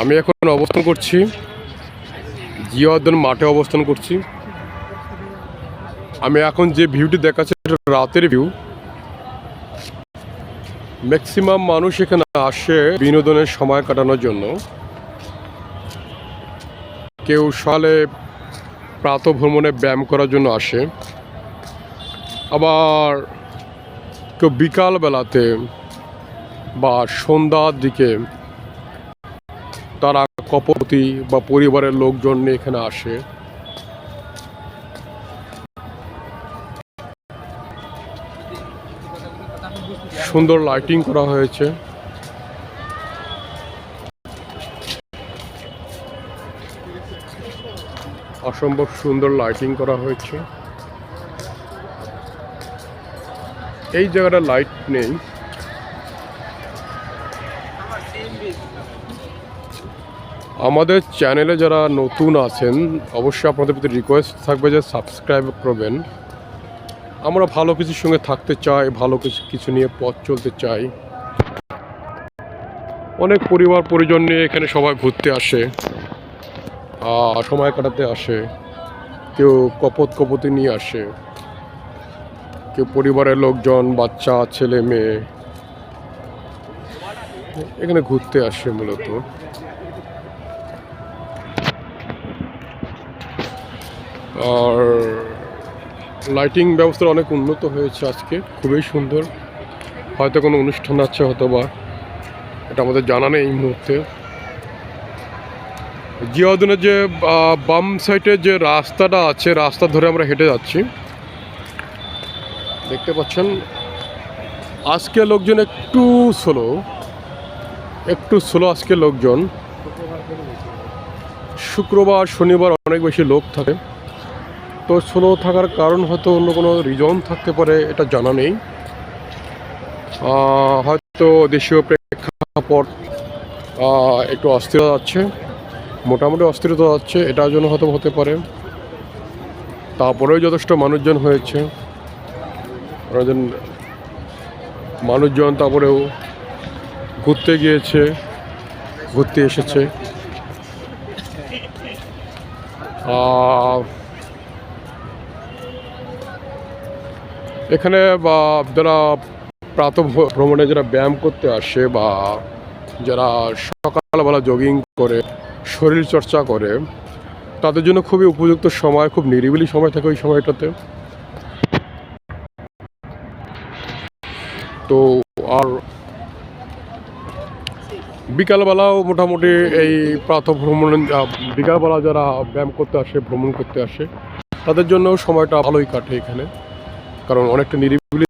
আমি এখন অবস্থান করছি, জিয়াউদ্দিন মাঠে অবস্থান করছি। আমি এখন যে ভিউটি দেখাচ্ছি রাতের ভিউ ম্যাক্সিমাম মানুষ এখানে আসে বিনোদনের সময় কাটানোর জন্য। কেউ সকালে প্রাত ভ্রমণে ব্যায়াম করার জন্য আসে। আবার কেউ বিকাল বেলাতে বা সন্ধ্যার দিকে কপতি বা পরিবারের লোকজন নিয়ে এখানে আসে। সুন্দর লাইটিং করা হয়েছে। অসম্ভব সুন্দর লাইটিং করা হয়েছে। এই জায়গাটা লাইট নেই। আমাদের চ্যানেলে যারা নতুন আছেন, অবশ্যই আপনাদের প্রতি রিকোয়েস্ট থাকবে যে সাবস্ক্রাইব করবেন। আমরা ভালো কিছুর সঙ্গে থাকতে চাই, ভালো কিছু কিছু নিয়ে পথ চলতে চাই। অনেক পরিবার, পরিজন নিয়ে এখানে সবাই ঘুরতে আসে সময় কাটাতে আসে। কেউ কপত কপতি নিয়ে আসে। কেউ পরিবারের লোকজন, বাচ্চা, ছেলে, মেয়ে এখানে ঘুরতে আসে মূলত। আর লাইটিং ব্যবস্থা অনেক উন্নত হয়েছে আজকে, খুবই সুন্দর। হয়তো কোনো অনুষ্ঠান আছে হয়তো বা এটা আমাদের জানা নেই এই মুহূর্তে। জিয়াউদ্দিনের যে বাম সাইডে যে রাস্তাটা আছে, রাস্তা ধরে আমরা হেঁটে যাচ্ছি। দেখতে পাচ্ছেন, আজকে লোকজন একটু স্লো একটু স্লো আজকে লোকজন। শুক্রবার, শনিবার অনেক বেশি লোক থাকে। তো স্লো থাকার কারণ হয়তো অন্য কোনো রিজন থাকতে পারে, এটা জানা নেই। হয়তো দেশীয় প্রেক্ষাপট একটু অস্থিরতা যাচ্ছে মোটামুটি অস্থিরতা যাচ্ছে এটার জন্য হয়তো হতে পারে। তারপরেও যথেষ্ট মানুষজন হয়েছে। মানুষজন তারপরেও ঘুরতে গিয়েছে, ঘুরতে এসেছে। এখানে বা যারা প্রাত ভ্রমণে যারা ব্যায়াম করতে আসে বা যারা সকালবেলা জগিং করে, শরীর চর্চা করে, তাদের জন্য খুবই উপযুক্ত সময়, খুব নিরিবিলি সময় থাকে ওই সময়টাতে। তো আর বিকালবেলাও মোটামুটি এই প্রাত ভ্রমণ বিকালবেলা যারা ব্যায়াম করতে আসে, ভ্রমণ করতে আসে, তাদের জন্য সময়টা ভালোই কাটে এখানে। কারণ অনেকটা নিরিবিলি